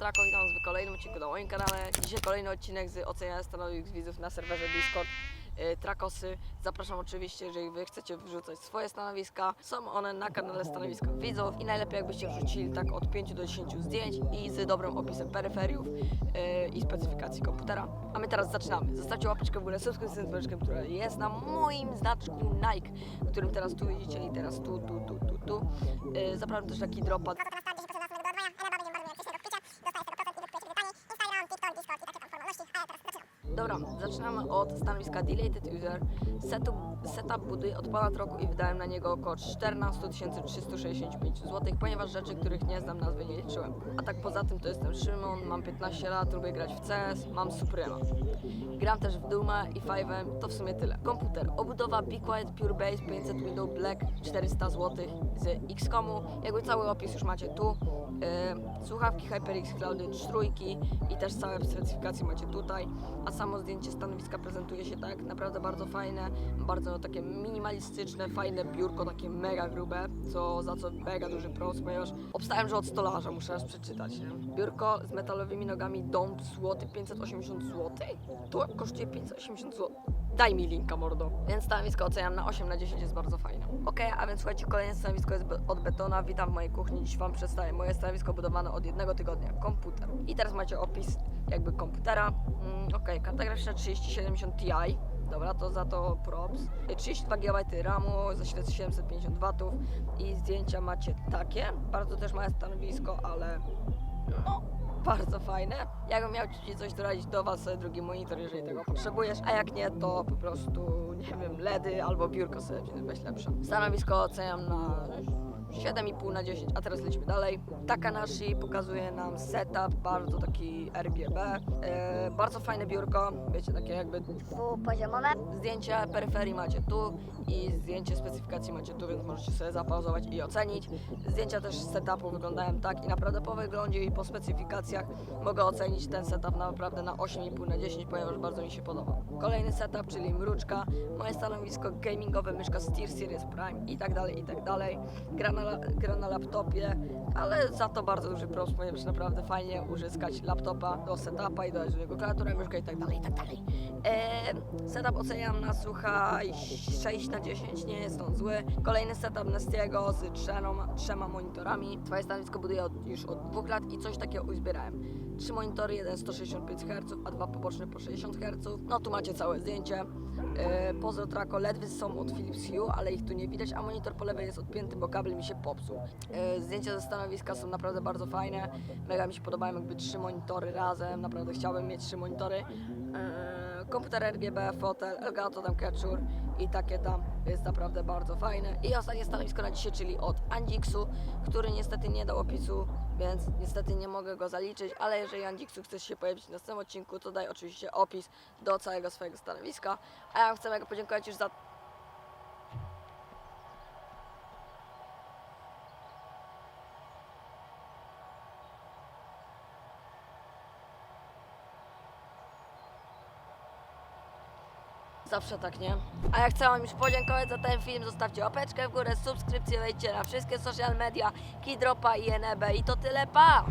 Trako, witam was w kolejnym odcinku na moim kanale. Dzisiaj kolejny odcinek z oceniania stanowisk widzów na serwerze Discord y, Trakosy. Zapraszam oczywiście, jeżeli wy chcecie wrzucać swoje stanowiska. Są one na kanale stanowiska widzów i najlepiej jakbyście wrzucili tak od 5 do 10 zdjęć i z dobrym opisem peryferiów y, i specyfikacji komputera. A my teraz zaczynamy. Zostawcie łapeczkę w górę, subskrypcję z dzwoneczkiem, która jest na moim znaczku Nike, którym teraz tu widzicie i teraz tu, tu, tu, tu, tu. Y, Zapraszam też taki dropa Dobra, zaczynamy od stanowiska Deleted User. Setup, setup buduję od ponad roku i wydałem na niego około 14 365 zł, ponieważ rzeczy, których nie znam, nazwy nie liczyłem. A tak poza tym to jestem Szymon, mam 15 lat, lubię grać w CS, mam Suprema. Gram też w Duma i Five'em, to w sumie tyle. Komputer, obudowa Be Quiet Pure Base 500 Windows Black 400 zł z Xcomu. Jakby cały opis już macie tu. Yy, słuchawki HyperX Cloudy trójki i też całe specyfikacje macie tutaj. A samo zdjęcie stanowiska prezentuje się tak naprawdę bardzo fajne, bardzo takie minimalistyczne, fajne biurko, takie mega grube, co za co mega duży pros, ponieważ obstałem, że od stolarza muszę raz przeczytać. Nie? Biurko z metalowymi nogami dom złoty 580 zł? To kosztuje 580 zł. Daj mi linka, mordo. Więc stanowisko oceniam na 8 na 10, jest bardzo fajne. Okej, a więc słuchajcie, kolejne stanowisko jest od betona. Witam w mojej kuchni. Dziś Wam przedstawię moje stanowisko budowane od jednego tygodnia. Komputer. I teraz macie opis jakby komputera. Okej, karta graficzna 3070 Ti. Dobra, to za to props. 32 GB RAMu, zasilec 750 W i zdjęcia macie takie. Bardzo też małe stanowisko, ale no, bardzo fajne. Jakbym miał Ci coś doradzić do Was, sobie drugi monitor, jeżeli tego potrzebujesz, a jak nie, to po prostu, nie wiem, LEDy albo biurko sobie weź lepsze. Stanowisko oceniam na 7,5 na 10, a teraz lecimy dalej. Takanashi pokazuje nam setup, bardzo taki RGB, e, bardzo fajne biurko, wiecie, takie jakby dwupoziomowe. Zdjęcie peryferii macie tu i zdjęcie specyfikacji macie tu, więc możecie sobie zapauzować i ocenić. Zdjęcia też z setupu wyglądają tak i naprawdę po wyglądzie i po mogę ocenić ten setup naprawdę na 8,5 na 10, ponieważ bardzo mi się podoba. Kolejny setup, czyli mruczka, moje stanowisko gamingowe, myszka Steer Series Prime i tak dalej, i tak dalej. Gra na, gra na laptopie, ale za to bardzo duży props, ponieważ naprawdę fajnie uzyskać laptopa do setupa i dodać do niego klawiaturę, myszkę i tak dalej, i tak dalej. Eee, setup oceniam na słuchaj 6 na 10, nie jest on zły. Kolejny setup Nestiego z trzema, trzema monitorami. Twoje stanowisko buduję od, już od dwóch lat i coś takiego Trzy monitory, jeden 165 Hz, a dwa poboczne po 60 Hz. No tu macie całe zdjęcie. Eee, Pozo Traco ledwy są od Philips Hue, ale ich tu nie widać, a monitor po lewej jest odpięty, bo kabel mi się popsuł. Eee, zdjęcia ze stanowiska są naprawdę bardzo fajne. Mega mi się podobają jakby trzy monitory razem. Naprawdę chciałbym mieć trzy monitory. Eee, komputer RGB, fotel, Elgato tam Catcher i takie tam jest naprawdę bardzo fajne. I ostatnie stanowisko na dzisiaj, czyli od Andixu, który niestety nie dał opisu, więc niestety nie mogę go zaliczyć, ale jeżeli Andixu chcesz się pojawić w następnym odcinku, to daj oczywiście opis do całego swojego stanowiska. A ja chcę mega podziękować już za Zawsze tak, nie? A ja chcę Wam już podziękować za ten film. Zostawcie łapeczkę w górę, subskrypcję, wejdźcie na wszystkie social media, Kidropa i NB i to tyle, pa!